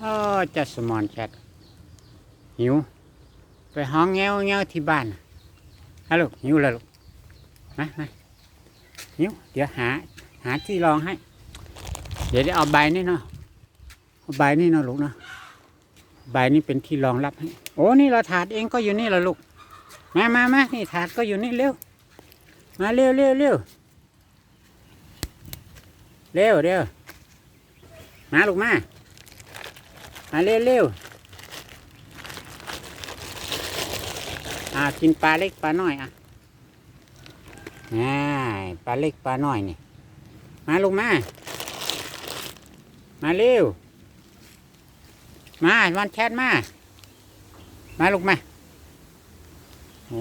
เออจะสมอนแชทหิว ไปห้องแงวแงวที่บ้านฮัลโหลหิวแล้วลูกมามาหิว เดี๋ยวหา หาที่รองให้ เดี๋ยวได้เอาใบนี่เนาะเอาใบนี่เนาะลูกเนาะใบนี่เป็นที่รองรับให้ โอ้ นี่เราถาดเองก็อยู่นี่ละลูก มามามานี่ถาดก็อยู่นี่เร็ว มาเร็วเร็วเร็วเร็วเร็วมาลูกมา มาเร็วเร็วอ่ากินปลาเล็กปลาน้อยอะอ่าปลาเล็กปลาน้อยนี่มาลูกมา มาเร็ว มาวันแชทมา มาลูกมา โอ้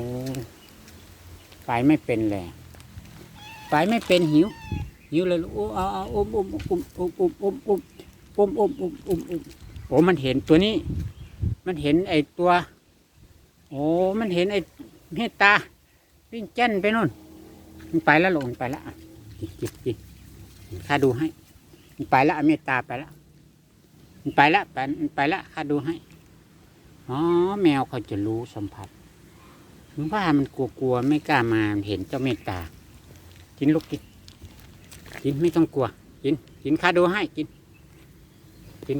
ไปไม่เป็นเลยไปไม่เป็นหิว หิวเลยลูกโอ้เอาเอาอุ้มอุ้มอุ้มอุ้มอุ้มอุ้มอุ้มอุ้มอุ้มอุ้มอุ้มอุ้ม โอ้มันเห็นตัวนี้ มันเห็นไอ้ตัว โอ้มันเห็นไอ้เมตตาวิ่งแจ้นไปนู่นมันไปแล้วลงมันไปแล้วอะกินกินกินข้าดูให้มันไปแล้วอะเมตตาไปแล้วมันไปแล้วไปมันไปแล้วข้าดูให้อ๋อแมวเขาจะรู้สัมผัสถึงว่ามันกลัวๆไม่กล้ามาเห็นเจ้าเมตตา กินลูกกินกินไม่ต้องกลัว กินกินข้าดูให้กิน กิน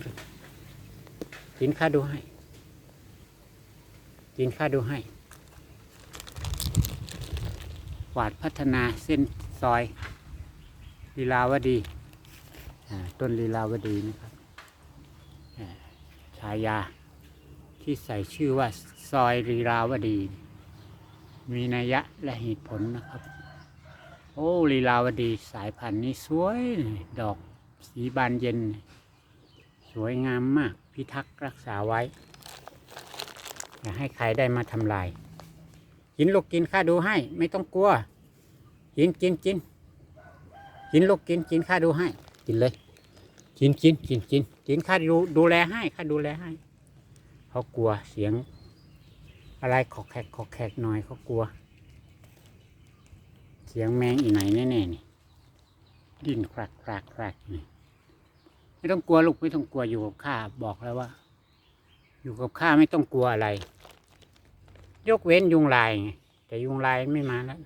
กินข้าดูให้กินข้าดูให้วาดพัฒนาเส้นซอยลีลาวดี ต้นลีลาวดีนะครับฉายาที่ใส่ชื่อว่าซอยลีลาวดี มีนัยยะและเหตุผลนะครับ โอ้ลีลาวดีสายพันธุ์นี้สวย ดอกสีบานเย็น สวยงามมาก พิทักษ์รักษาไว้ อย่าให้ใครได้มาทำลายกินลูกกินข้าดูให้ ไม่ต้องกลัว กินกินกินกินลูกกินกินข้าดูให้ กินเลย กินกินกินกินกินข้าดูดูแลให้ข้าดูแลให้เขากลัวเสียง อะไรขอแขกขอแขกหน่อยเขากลัว เสียงแมงอีไหนแน่ๆนี่ ดิ้นครักครักครักนี่ ไม่ต้องกลัวลูกไม่ต้องกลัวอยู่กับข้าบอกแล้วว่า อยู่กับข้าไม่ต้องกลัวอะไร ยกเว้นยุงลายไงแต่ยุงลายไม่มาแล้ว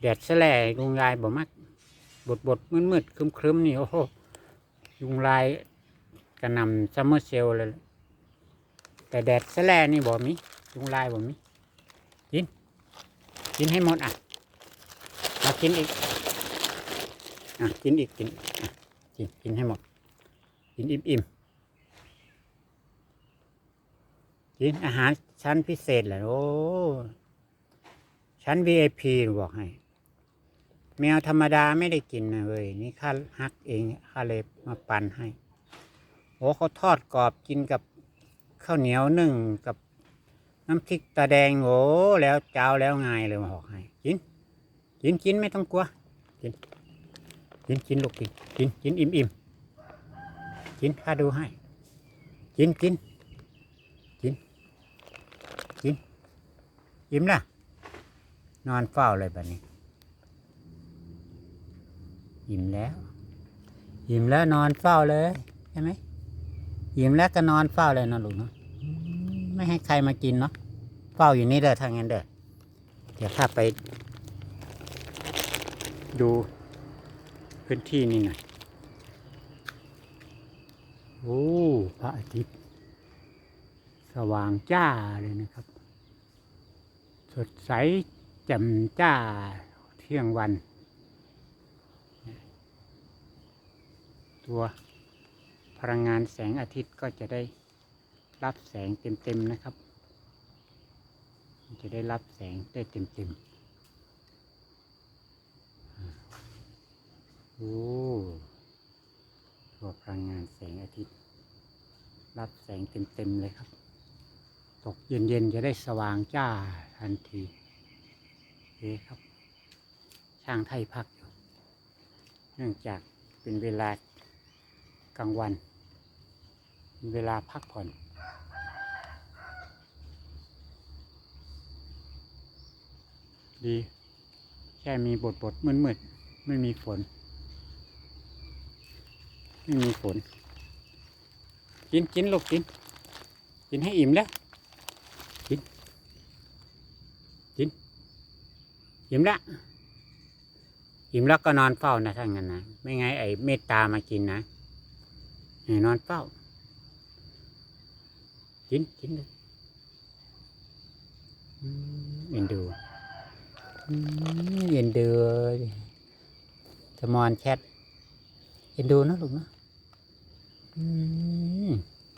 แดดแสลยุงลายบ่มักบดบดมืดมืดครึมครึมนี่โอ้โหยุงลายกระนำซัมเมอร์เซลเลย แต่แดดแสลนี่บ่มียุงลายบ่มีกิน กินให้หมดอะมากินอีกอะกินอีกกินกินกินให้หมด กินอิ่มอิ่มกินอาหารชั้นพิเศษเลยโอ้ชั้น VIP บอกให้ แมวธรรมดาไม่ได้กินนะเว้ยนี่ข้าฮักเองข้าเลยมาปั่นให้ โอ้เขาทอดกรอบกินกับข้าวเหนียวนึ่งกับน้ำพริกตาแดงโอ้แล้วเจ้าแล้วไงเลยมาบอกให้กิน กินกินไม่ต้องกลัว กิน กินกินลูกกินกินกินอิ่มอิ่ม กินข้าดูให้ กินกินกินกินอิ่มละนอนเฝ้าเลยแบบนี้ อิ่มแล้ว อิ่มแล้วนอนเฝ้าเลยใช่ไหมอิ่มแล้วก็นอนเฝ้าเลยนอะลูกเนาะไม่ให้ใครมากินเนาะเฝ้าอยู่นี่เด้อทางนั้นเด้อเดี๋ยวข้าไป ดูพื้นที่นี่หน่อย โอ้พระอาทิตย์ สว่างจ้าเลยนะครับ สดใสแจ่มจ้าเที่ยงวัน ตัวพลังงานแสงอาทิตย์ก็จะได้รับแสงเต็มๆนะครับ จะได้รับแสงได้เต็มๆโอ้ ตัวพลังงานแสงอาทิตย์ รับแสงเต็มๆเลยครับ ตกเย็นๆจะได้สว่างจ้าทันทีโอเครับ ช่างไทยพักอยู่ เนื่องจากเป็นเวลากลางวันเป็นเวลาพักผ่อนดี แค่มีบทบทมืดมืดๆไม่มีฝน ไม่มีฝน กินกินลูกกิน กินให้อิ่มแล้ว กิน กิน อิ่มแล้ว อิ่มแล้วก็นอนเฝ้านะถ้างั้นนะ ไม่ไงไอ้เมตตามากินนะให้นอนเฝ้า กินกินเลยอืมเอ็นดูอืมเอ็นดูสมอนแชทเอ็นดูนะลูกนะ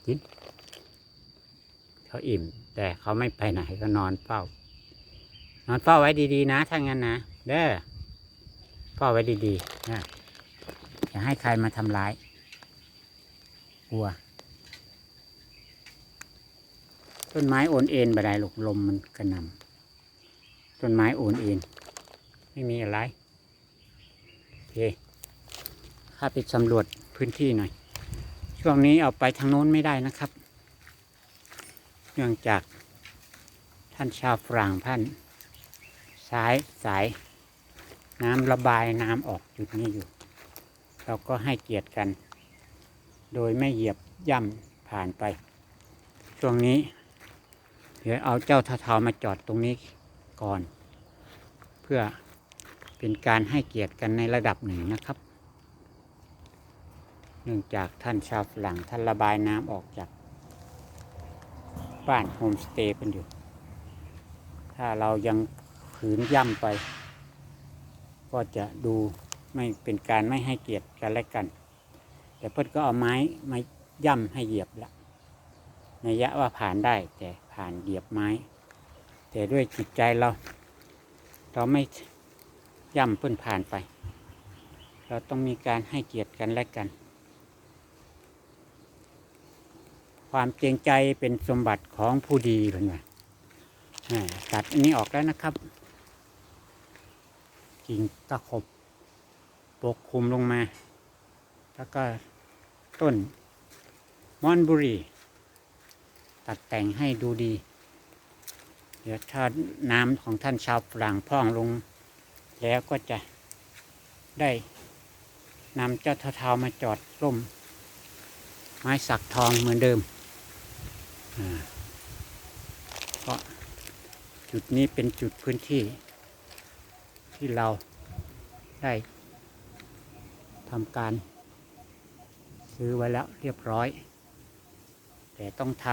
กินเขาอิ่ม แต่เขาไม่ไปไหนก็นอนเฝ้า นอนเฝ้าไว้ดีๆ นะถ้างั้นนะเด้อเฝ้าไว้ดีๆนะอย่าให้ใครมาทำร้ายวัวต้นไม้โอนเอ็นบไดหลกลมมันกระนำต้นไม้โอนเอ็นไม่มีอะไรโอเคข้าไปสำรวจพื้นที่หน่อย ช่วงนี้เอาไปทางโน้นไม่ได้นะครับ เนื่องจากท่านชาวฝรั่งท่านสายสาย น้ำระบายน้ำออกจุดนี้อยู่ เราก็ให้เกียรติกัน โดยไม่เหยียบย่ำผ่านไป ช่วงนี้ เดี๋ยวเอาเจ้าเทามาจอดตรงนี้ก่อน เพื่อเป็นการให้เกียรติกันในระดับหนึ่งนะครับ เนื่องจากท่านชาวฝรั่งท่านระบายน้ำออกจาก บ้านโฮมสเตย์กันอยู่ ถ้าเรายังขืนย่ำไป ก็จะดูไม่เป็นการไม่ให้เกียรติกันและกัน แต่เพื่อนก็เอาไม้มาย่ำให้เหยียบละในยะว่าผ่านได้ แต่ผ่านเหยียบไม้ แต่ด้วยจิตใจเรา เราไม่ย่ำเพื่อนผ่านไป เราต้องมีการให้เกียรติกันและกัน ความเกรงใจเป็นสมบัติของผู้ดีเพื่อนว่าอ่าตัดอันนี้ออกแล้วนะครับกิ่งตะขบปกคลุมลงมา แล้วก็ต้นมอนบุรีตัดแต่งให้ดูดี เดี๋ยวถ้าน้ำของท่านชาวฝรั่งพ่องลง แล้วก็จะได้นำเจ้าเทาๆมาจอดร่ม ไม้สักทองเหมือนเดิม เพราะจุดนี้เป็นจุดพื้นที่ ที่เราได้ทำการ ซื้อไว้แล้วเรียบร้อย แต่ต้องท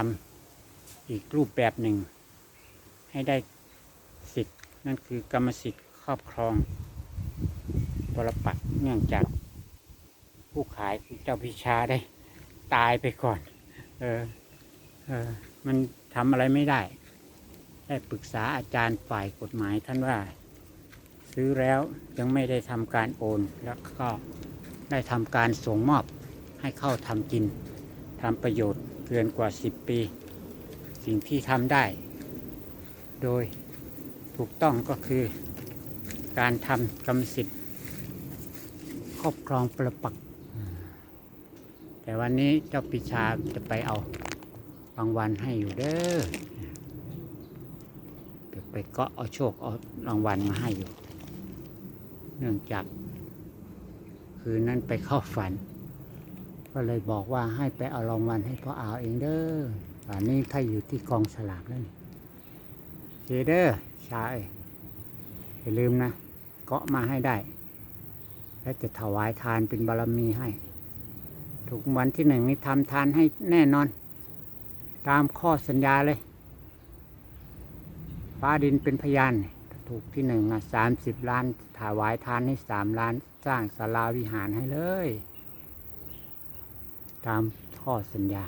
ำอีกรูปแบบหนึ่ง ให้ได้สิทธิ์นั่นคือกรรมสิทธิ์ครอบครองปรปักเนื่องจากผู้ขายคือเจ้าพิชาได้ตายไปก่อน เออ เออมันทำอะไรไม่ได้ ได้ปรึกษาอาจารย์ฝ่ายกฎหมายท่านว่า ซื้อแล้วยังไม่ได้ทำการโอน แล้วก็ได้ทำการส่งมอบให้เข้าทำกินทำประโยชน์เกินกว่า 10 ปี สิ่งที่ทำได้ โดยถูกต้องก็คือ การทำกรรมสิทธิ์ครอบครองประปัก แต่วันนี้เจ้าปิชาจะไปเอา รางวัลให้อยู่เด้อไปเก็เอาโชคเอารางวัลมาให้อยู่ เนื่องจากคืนนั้นไปเข้าฝัน ก็เลยบอกว่าให้ไปเอารางวัลให้พ่ออาวเองเด้อป่านนี้ถ้าอยู่ที่กองฉลากแล้วนี่เจเด้อชายอย่าลืมนะ เกาะมาให้ได้ และจะถวายทานเป็นบารมีให้ถูกวันที่หนึ่งนี้ทำทานให้แน่นอน ตามข้อสัญญาเลย ฟ้าดินเป็นพยานถูกที่หนึ่งอะสามสิบล้านถวายทานให้สามล้านสร้างศาลาวิหารให้เลย ตามข้อสัญญา